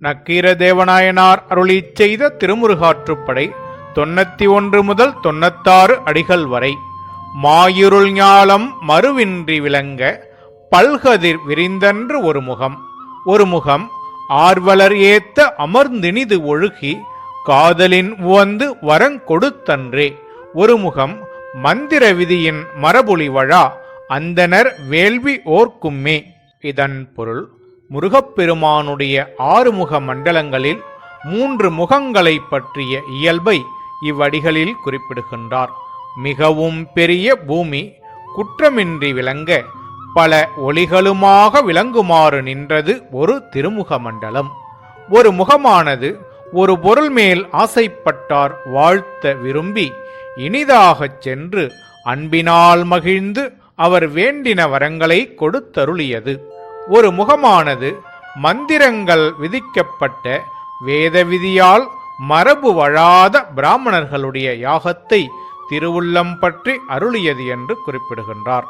நக்கீர தேவநாயனார் செய்த திருமுருகாற்றுப்படை தொன்னூத்தி ஒன்று முதல் தொண்ணூத்தாறு அடிகள் வரை. மாயிருள் ஞாலம் மறுவின்றி விளங்க பல்கதிர் விரிந்தன்று ஒரு முகம். ஒரு முகம் ஆர்வலர் ஏத்த அமர்ந்தினிது ஒழுகி காதலின் உவந்து வரங்கொடுத்தன்றே ஒரு முகம் மந்திர விதியின் மரபுலி வழா அந்தனர் வேள்வி ஓர்க்கும்மே. இதன் பொருள் முருகப்பெருமானுடைய ஆறுமுக மண்டலங்களில் மூன்று முகங்களைப் பற்றிய இயல்பை இவ்வடிகளில் குறிப்பிடுகின்றார். மிகவும் பெரிய பூமி குற்றமின்றி விளங்க பல ஒளிகளுமாக விளங்குமாறு நின்றது ஒரு திருமுக மண்டலம். ஒரு முகமானது ஒரு பொருள் மேல் ஆசைப்பட்டார் வாழ்த்த விரும்பி இனிதாகச் சென்று அன்பினால் மகிழ்ந்து அவர் வேண்டின வரங்களை கொடுத்தருளியது. ஒரு முகமானது மந்திரங்கள் விதிக்கப்பட்ட வேத விதியால் மரபு வழாத பிராமணர்களுடைய யாகத்தை திருவுள்ளம் பற்றி அருளியது என்று குறிப்பிடுகின்றார்.